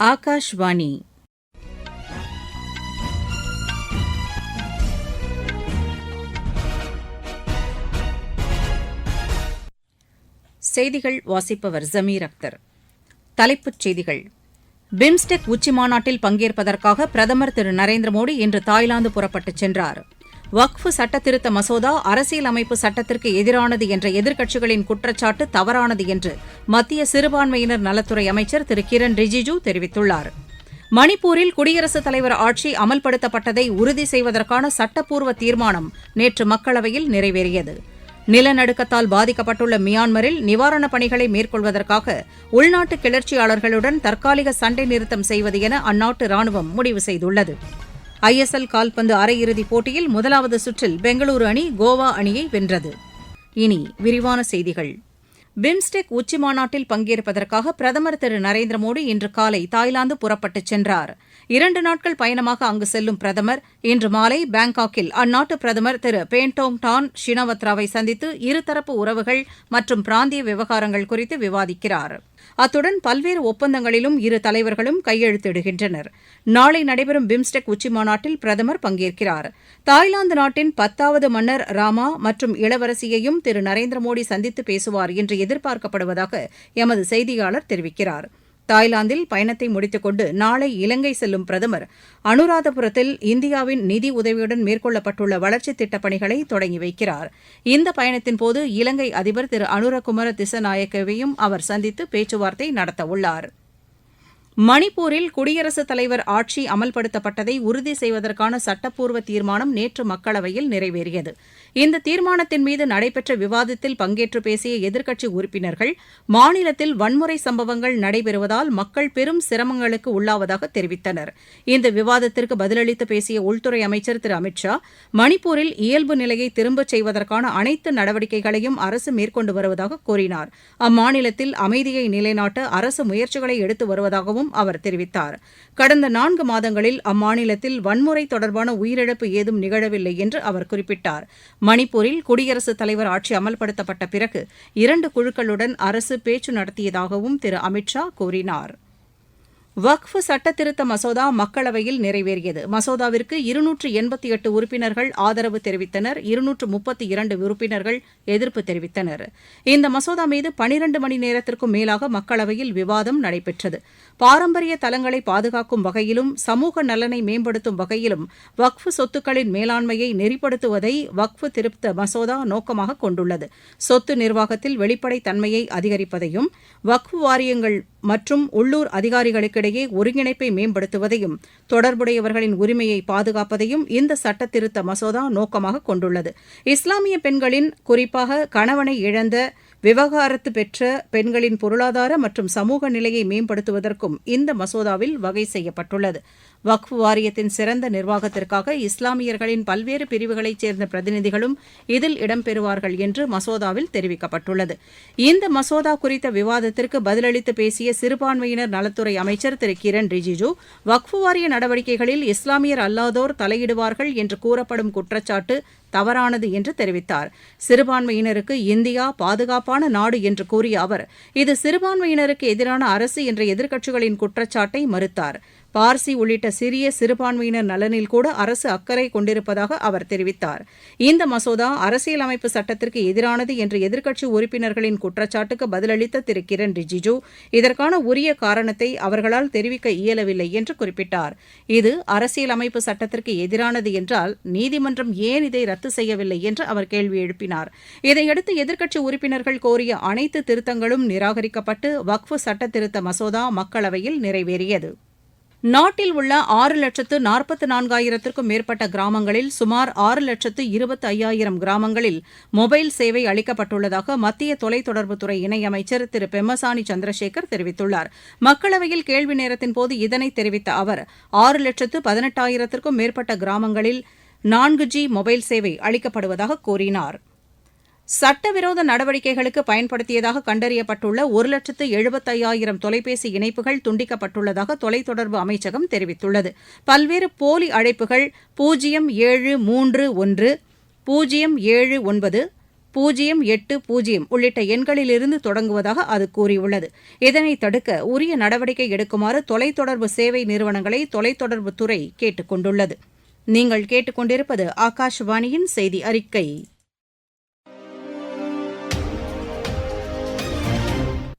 ஆகாஷ்வாணி. செய்திகள் வாசிப்பவர் ஜமீர் அக்தர். தலைப்புச் செய்திகள். பிம்ஸ்டெக் உச்சிமாநாட்டில் பங்கேற்பதற்காக பிரதமர் திரு நரேந்திர மோடி இன்று தாய்லாந்து புறப்பட்டுச் சென்றார். வக்ஃப் சட்டத்திருத்த மசோதா அரசியலமைப்பு சட்டத்திற்கு எதிரானது என்ற எதிர்க்கட்சிகளின் குற்றச்சாட்டு தவறானது என்று மத்திய சிறுபான்மையினர் நலத்துறை அமைச்சர் திரு கிரண் ரிஜிஜு தெரிவித்துள்ளார். மணிப்பூரில் குடியரசுத் தலைவர் ஆட்சி அமல்படுத்தப்பட்டதை உறுதி செய்வதற்கான சட்டப்பூர்வ தீர்மானம் நேற்று மக்களவையில் நிறைவேறியது. நிலநடுக்கத்தால் பாதிக்கப்பட்டுள்ள மியான்மரில் நிவாரணப் பணிகளை மேற்கொள்வதற்காக உள்நாட்டு கிளர்ச்சியாளர்களுடன் தற்காலிக சண்டை நிறுத்தம் செய்வது என அந்நாட்டு ராணுவம் முடிவு செய்துள்ளது. ஐஎஸ்எல் கால்பந்து அரையிறுதிப் போட்டியில் முதலாவது சுற்றில் பெங்களூரு அணி கோவா அணியை வென்றது. இனி விரிவான செய்திகள். பிம்ஸ்டெக் உச்சிமாநாட்டில் பங்கேற்பதற்காக பிரதமர் திரு நரேந்திர மோடி இன்று காலை தாய்லாந்து புறப்பட்டுச் சென்றார். இரண்டு நாட்கள் பயணமாக அங்கு செல்லும் பிரதமர் இன்று மாலை பாங்காக்கில் அந்நாட்டு பிரதமர் திரு பேண்டோங் டான் ஷினவத்ராவை சந்தித்து இருதரப்பு உறவுகள் மற்றும் பிராந்திய விவகாரங்கள் குறித்து விவாதிக்கிறார். அத்துடன் பல்வேறு ஒப்பந்தங்களிலும் இரு தலைவர்களும் கையெழுத்திடுகின்றனர். நாளை நடைபெறும் பிம்ஸ்டெக் உச்சிமாநாட்டில் பிரதமர் பங்கேற்கிறார். தாய்லாந்து நாட்டின் பத்தாவது மன்னர் ராமா மற்றும் இளவரசியையும் திரு நரேந்திர மோடி சந்தித்து பேசுவார் என்று எதிர்பார்க்கப்படுவதாக எமது செய்தியாளர் தெரிவிக்கிறார். தாய்லாந்தில் பயணத்தை முடித்துக்கொண்டு நாளை இலங்கை செல்லும் பிரதமர். அனுராதபுரத்தில் இந்தியாவின் நிதி உதவியுடன் மேற்கொள்ளப்பட்டுள்ள வளர்ச்சித் திட்டப் பணிகளை தொடங்கி வைக்கிறார். இந்த பயணத்தின்போது இலங்கை அதிபர் திரு அனுரகுமார திசநாயக்கவையும் அவர் சந்தித்து பேச்சுவார்த்தை நடத்தவுள்ளார் மணிப்பூரில் குடியரசுத் தலைவர் ஆட்சி அமல்படுத்தப்பட்டதை உறுதி செய்வதற்கான சட்டப்பூர்வ தீர்மானம் நேற்று மக்களவையில் நிறைவேறியது. இந்த தீர்மானத்தின் மீது நடைபெற்ற விவாதத்தில் பங்கேற்று பேசிய எதிர்க்கட்சி உறுப்பினர்கள் மாநிலத்தில் வன்முறை சம்பவங்கள் நடைபெறுவதால் மக்கள் பெரும் சிரமங்களுக்கு உள்ளாவதாக தெரிவித்தனர். இந்த விவாதத்திற்கு பதிலளித்து பேசிய உள்துறை அமைச்சர் திரு அமித் ஷா மணிப்பூரில் இயல்பு நிலையை திரும்பச் செய்வதற்கான அனைத்து நடவடிக்கைகளையும் அரசு மேற்கொண்டு வருவதாக கூறினார். அம்மாநிலத்தில் அமைதியை நிலைநாட்ட அரசு முயற்சிகளை எடுத்து வருவதாகவும் அவர் தெரிவித்தார். கடந்த நான்கு மாதங்களில் அம்மாநிலத்தில் வன்முறை தொடர்பான உயிரிழப்பு ஏதும் நிகழவில்லை என்று அவர் குறிப்பிட்டார். மணிப்பூரில் குடியரசுத் தலைவர் ஆட்சி அமல்படுத்தப்பட்ட பிறகு இரண்டு குழுக்களுடன் அரசு பேச்சு நடத்தியதாகவும் திரு அமித் ஷா கூறினார். வக்ஃப் சட்டத்திருத்த மசோதா மக்களவையில் நிறைவேறியது. மசோதாவிற்கு இருநூற்று எண்பத்தி எட்டு உறுப்பினர்கள் ஆதரவு தெரிவித்தனர். இருநூற்று முப்பத்தி இரண்டு உறுப்பினர்கள் எதிர்ப்பு தெரிவித்தனர். இந்த மசோதா மீது பனிரண்டு மணி நேரத்திற்கும் மேலாக மக்களவையில் விவாதம் நடைபெற்றது. பாரம்பரிய தலங்களை பாதுகாக்கும் வகையிலும் சமூக நலனை மேம்படுத்தும் வகையிலும் வக்ஃப் சொத்துக்களின் மேலாண்மையை நெறிப்படுத்துவதை வக்ஃப் திருத்த மசோதா நோக்கமாக கொண்டுள்ளது. சொத்து நிர்வாகத்தில் வெளிப்படைத் தன்மையை அதிகரிப்பதையும் வக்ஃப் வாரியங்கள் மற்றும் உள்ளூர் அதிகாரிகளுக்கிடையே ஒருங்கிணைப்பை மேம்படுத்துவதையும் தொடர்புடையவர்களின் உரிமையை பாதுகாப்பதையும் இந்த சட்டத்திருத்த மசோதா நோக்கமாக கொண்டுள்ளது. இஸ்லாமிய பெண்களின் குறிப்பாக கணவனை இழந்த விவகாரத்து பெற்ற பெண்களின் பொருளாதார மற்றும் சமூக நிலையை மேம்படுத்துவதற்கும் இந்த மசோதாவில் வகை செய்யப்பட்டுள்ளது. வக்ஃப் வாரியத்தின் சிறந்த நிர்வாகத்திற்காக இஸ்லாமியர்களின் பல்வேறு பிரிவுகளைச் சேர்ந்த பிரதிநிதிகளும் இதில் இடம்பெறுவார்கள் என்று மசோதாவில் தெரிவிக்கப்பட்டுள்ளது. இந்த மசோதா குறித்த விவாதத்திற்கு பதிலளித்து பேசிய சிறுபான்மையினர் நலத்துறை அமைச்சர் திரு கிரண் ரிஜிஜு வக்ஃபு வாரிய நடவடிக்கைகளில் இஸ்லாமியர் அல்லாதோர் தலையிடுவார்கள் என்று கூறப்படும் குற்றச்சாட்டு தவறானது என்று தெரிவித்தார். சிறுபான்மையினருக்கு இந்தியா பாதுகாப்பான நாடு என்று கூறிய அவர் இது சிறுபான்மையினருக்கு எதிரான அரசு என்ற எதிர்க்கட்சிகளின் குற்றச்சாட்டை மறுத்தார். பார்சி உள்ளிட்ட சிறிய சிறுபான்மையினர் நலனில் கூட அரசு அக்கறை கொண்டிருப்பதாக அவர் தெரிவித்தார். இந்த மசோதா அரசியலமைப்பு சட்டத்திற்கு எதிரானது என்று எதிர்க்கட்சி உறுப்பினர்களின் குற்றச்சாட்டுக்கு பதிலளித்த திரு. கிரண் ரிஜிஜு இதற்கான உரிய காரணத்தை அவர்களால் தெரிவிக்க இயலவில்லை என்று குறிப்பிட்டார். இது அரசியலமைப்பு சட்டத்திற்கு எதிரானது என்றால் நீதிமன்றம் ஏன் இதை ரத்து செய்யவில்லை என்று அவர் கேள்வி எழுப்பினார். இதையடுத்து எதிர்க்கட்சி உறுப்பினர்கள் கோரிய அனைத்து திருத்தங்களும் நிராகரிக்கப்பட்டு வக்ஃப் சட்ட திருத்த மசோதா மக்களவையில் நிறைவேறியது. நாட்டில் உள்ள ஆறு லட்சத்து நாற்பத்து நான்காயிரத்திற்கும் மேற்பட்ட கிராமங்களில் சுமார் ஆறு லட்சத்து இருபத்து ஐயாயிரம் கிராமங்களில் மொபைல் சேவை அளிக்கப்பட்டுள்ளதாக மத்திய தொலைத்தொடர்புத்துறை இணையமைச்சர் திரு பெம்மசானி சந்திரசேகர் தெரிவித்துள்ளார். மக்களவையில் கேள்வி நேரத்தின்போது இதனை தெரிவித்த அவர் ஆறு லட்சத்து பதினெட்டாயிரத்திற்கும் மேற்பட்ட கிராமங்களில் நான்கு ஜி மொபைல் சேவை அளிக்கப்படுவதாக கூறினார். சட்டவிரோத நடவடிக்கைகளுக்கு பயன்படுத்தியதாக கண்டறியப்பட்டுள்ள ஒரு லட்சத்து எழுபத்தையாயிரம் தொலைபேசி இணைப்புகள் துண்டிக்கப்பட்டுள்ளதாக தொலைத்தொடர்பு அமைச்சகம் தெரிவித்துள்ளது. பல்வேறு போலி அழைப்புகள் பூஜ்ஜியம் ஏழு மூன்று ஒன்று பூஜ்ஜியம் ஏழு ஒன்பது பூஜ்ஜியம் எட்டு பூஜ்ஜியம் உள்ளிட்ட எண்களிலிருந்து தொடங்குவதாக அது கூறியுள்ளது. இதனை தடுக்க உரிய நடவடிக்கை எடுக்குமாறு தொலைத்தொடர்பு சேவை நிறுவனங்களை தொலைத்தொடர்புத்துறை கேட்டுக் கொண்டுள்ளது நீங்கள் கேட்டுக்கொண்டிருப்பது ஆகாஷ்வாணியின் செய்தி அறிக்கை.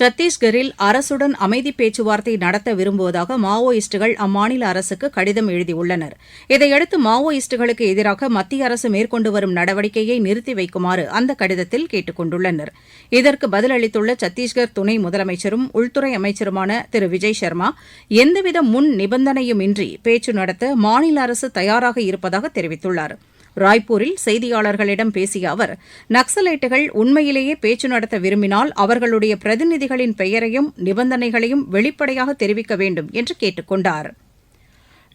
சத்தீஸ்கரில் அரசுடன் அமைதி பேச்சுவார்த்தை நடத்த விரும்புவதாக மாவோயிஸ்டுகள் அம்மாநில அரசுக்கு கடிதம் எழுதியுள்ளனர். இதையடுத்து மாவோயிஸ்டுகளுக்கு எதிராக மத்திய அரசு மேற்கொண்டு வரும் நடவடிக்கையை நிறுத்தி வைக்குமாறு அந்த கடிதத்தில் கேட்டுக் கொண்டுள்ளனர். இதற்கு பதிலளித்துள்ள சத்தீஸ்கர் துணை முதலமைச்சரும் உள்துறை அமைச்சருமான திரு. விஜய் சர்மா எந்தவித முன் நிபந்தனையுமின்றி பேச்சு நடத்த மாநில அரசு தயாராக இருப்பதாக தெரிவித்துள்ளார். ராய்ப்பூரில் செய்தியாளர்களிடம் பேசிய அவர் நக்சலைட்டுகள் உண்மையிலேயே பேச்சு நடத்த விரும்பினால் அவர்களுடைய பிரதிநிதிகளின் பெயரையும் நிபந்தனைகளையும் வெளிப்படையாக தெரிவிக்க வேண்டும் என்று கேட்டுக் கொண்டாா்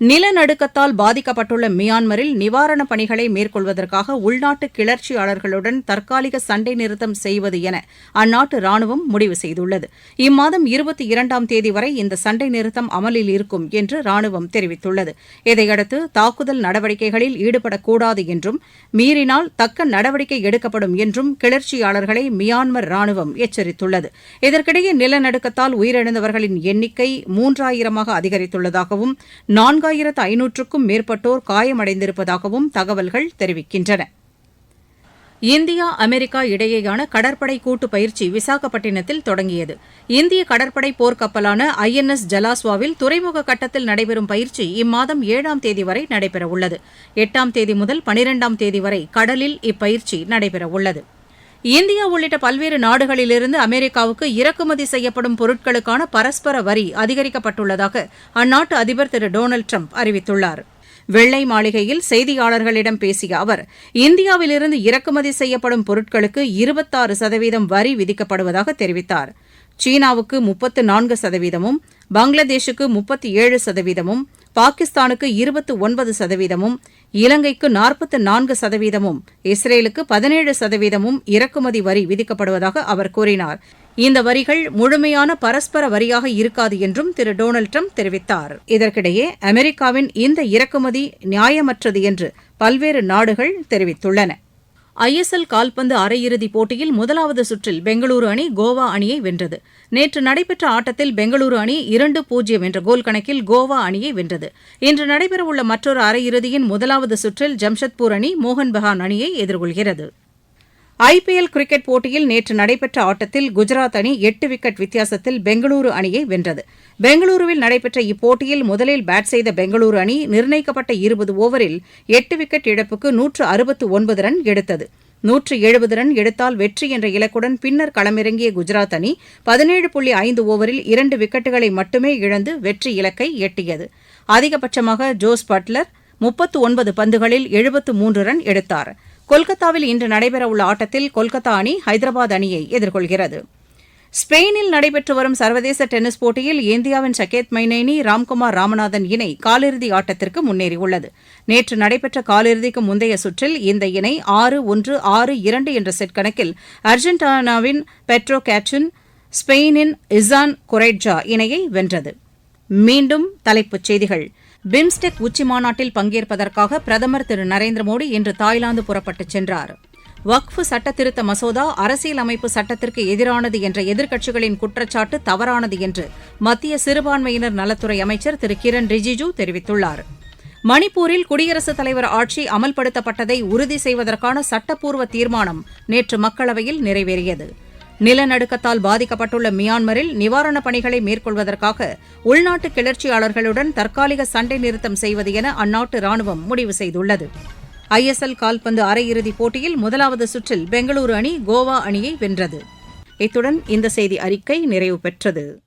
நிலநடுக்கத்தால் பாதிக்கப்பட்டுள்ள மியான்மரில் நிவாரணப் பணிகளை மேற்கொள்வதற்காக உள்நாட்டு கிளர்ச்சியாளர்களுடன் தற்காலிக சண்டை நிறுத்தம் செய்வது என அந்நாட்டு ராணுவம் முடிவு செய்துள்ளது. இம்மாதம் இருபத்தி இரண்டாம் தேதி வரை இந்த சண்டை நிறுத்தம் அமலில் இருக்கும் என்று ராணுவம் தெரிவித்துள்ளது. இதையடுத்து தாக்குதல் நடவடிக்கைகளில் ஈடுபடக்கூடாது என்றும் மீறினால் தக்க நடவடிக்கை எடுக்கப்படும் என்றும் கிளர்ச்சியாளர்களை மியான்மர் ராணுவம் எச்சரித்துள்ளது. இதற்கிடையே நிலநடுக்கத்தால் உயிரிழந்தவர்களின் எண்ணிக்கை மூன்றாயிரமாக அதிகரித்துள்ளதாகவும் நான்கு நான்காயிரத்து ஐநூற்றுக்கும் மேற்பட்டோர் காயமடைந்திருப்பதாகவும் தகவல்கள் தெரிவிக்கின்றன. இந்தியா அமெரிக்கா இடையேயான கடற்படை கூட்டு பயிற்சி விசாகப்பட்டினத்தில் தொடங்கியது. இந்திய கடற்படை போர்க்கப்பலான ஐ என் எஸ் ஜலாஸ்வாவில் துறைமுக கட்டத்தில் நடைபெறும் பயிற்சி இம்மாதம் ஏழாம் தேதி வரை நடைபெறவுள்ளது. எட்டாம் தேதி முதல் பனிரெண்டாம் தேதி வரை கடலில் இப்பயிற்சி நடைபெறவுள்ளது. இந்தியா உள்ளிட்ட பல்வேறு நாடுகளிலிருந்து அமெரிக்காவுக்கு இறக்குமதி செய்யப்படும் பொருட்களுக்கான பரஸ்பர வரி அதிகரிக்கப்பட்டுள்ளதாக அந்நாட்டு அதிபர் திரு டொனால்டு ட்ரம்ப் அறிவித்துள்ளார். வெள்ளை மாளிகையில் செய்தியாளர்களிடம் பேசிய அவர் இந்தியாவிலிருந்து இறக்குமதி செய்யப்படும் பொருட்களுக்கு இருபத்தாறு சதவீதம் வரி விதிக்கப்படுவதாக தெரிவித்தார். சீனாவுக்கு முப்பத்து நான்கு சதவீதமும் பங்களாதேஷுக்கு முப்பத்தி ஏழு சதவீதமும் பாகிஸ்தானுக்கு இருபத்து ஒன்பது சதவீதமும் இலங்கைக்கு நாற்பத்து நான்கு சதவீதமும் இஸ்ரேலுக்கு பதினேழு சதவீதமும் இறக்குமதி வரி விதிக்கப்படுவதாக அவர் கூறினார். இந்த வரிகள் முழுமையான பரஸ்பர வரியாக இருக்காது என்றும் திரு டொனால்டு ட்ரம்ப் தெரிவித்தார். இதற்கிடையே அமெரிக்காவின் இந்த இறக்குமதி நியாயமற்றது என்று பல்வேறு நாடுகள் தெரிவித்துள்ளன. ஐஎஸ்எல் கால்பந்து அரையிறுதிப் போட்டியில் முதலாவது சுற்றில் பெங்களூரு அணி கோவா அணியை வென்றது. நேற்று நடைபெற்ற ஆட்டத்தில் பெங்களூரு அணி இரண்டு பூஜ்ஜியம் என்ற கோல் கணக்கில் கோவா அணியை வென்றது. இன்று நடைபெறவுள்ள மற்றொரு அரையிறுதியின் முதலாவது சுற்றில் ஜம்ஷத்பூர் அணி மோகன் பஹான் அணியை எதிர்கொள்கிறது. ஐபிஎல் கிரிக்கெட் போட்டியில் நேற்று நடைபெற்ற ஆட்டத்தில் குஜராத் அணி எட்டு விக்கெட் வித்தியாசத்தில் பெங்களூரு அணியை வென்றது. பெங்களூருவில் நடைபெற்ற இப்போட்டியில் முதலில் பேட் செய்த பெங்களூரு அணி நிர்ணயிக்கப்பட்ட இருபது ஓவரில் எட்டு விக்கெட் இழப்புக்கு நூற்று அறுபத்து ஒன்பது ரன் எடுத்தது. நூற்று எழுபது ரன் எடுத்தால் வெற்றி என்ற இலக்குடன் பின்னர் களமிறங்கிய குஜராத் அணி பதினேழு புள்ளி ஐந்து ஓவரில் இரண்டு விக்கெட்டுகளை மட்டுமே இழந்து வெற்றி இலக்கை எட்டியது. அதிகபட்சமாக ஜோஸ் பட்லர் முப்பத்து ஒன்பது பந்துகளில் எழுபத்து மூன்று ரன் எடுத்தார். கொல்கத்தாவில் இன்று நடைபெறவுள்ள ஆட்டத்தில் கொல்கத்தா அணி ஹைதராபாத் அணியை எதிர்கொள்கிறது. ஸ்பெயினில் நடைபெற்று வரும் சர்வதேச டென்னிஸ் போட்டியில் இந்தியாவின் சகேத் மைனேனி ராம்குமார் ராமநாதன் இணை காலிறுதி ஆட்டத்திற்கு முன்னேறியுள்ளது. நேற்று நடைபெற்ற காலிறுதிக்கு முந்தைய சுற்றில் இந்த இணை ஆறு ஒன்று ஆறு இரண்டு என்ற செட் கணக்கில் அர்ஜென்டினாவின் பெட்ரோ கேச்சின் ஸ்பெயினின் இசான் குரைட்ஜா இணையை வென்றது. மீண்டும் தலைப்புச் செய்திகள். பிம்ஸ்டெக் உச்சிமாநாட்டில் பங்கேற்பதற்காக பிரதமர் திரு நரேந்திர மோடி இன்று தாய்லாந்து புறப்பட்டுச் சென்றார். வக்ஃபு சட்டத்திருத்த மசோதா அரசியலமைப்பு சட்டத்திற்கு எதிரானது என்ற எதிர்க்கட்சிகளின் குற்றச்சாட்டு தவறானது என்று மத்திய சிறுபான்மையினர் நலத்துறை அமைச்சர் திரு கிரண் ரிஜிஜூ தெரிவித்துள்ளார். மணிப்பூரில் குடியரசுத் தலைவர் ஆட்சி அமல்படுத்தப்பட்டதை உறுதி செய்வதற்கான சட்டப்பூர்வ தீர்மானம் நேற்று மக்களவையில் நிறைவேறியது. நிலநடுக்கத்தால் பாதிக்கப்பட்டுள்ள மியான்மரில் நிவாரணப் பணிகளை மேற்கொள்வதற்காக உள்நாட்டு கிளர்ச்சியாளர்களுடன் தற்காலிக சண்டை நிறுத்தம் செய்வது என அந்நாட்டு ராணுவம் முடிவு செய்துள்ளது. ஐஎஸ்எல் கால்பந்து அரையிறுதிப் போட்டியில் முதலாவது சுற்றில் பெங்களூரு அணி கோவா அணியை வென்றது. இத்துடன் இந்த செய்தி அறிக்கை நிறைவு பெற்றது.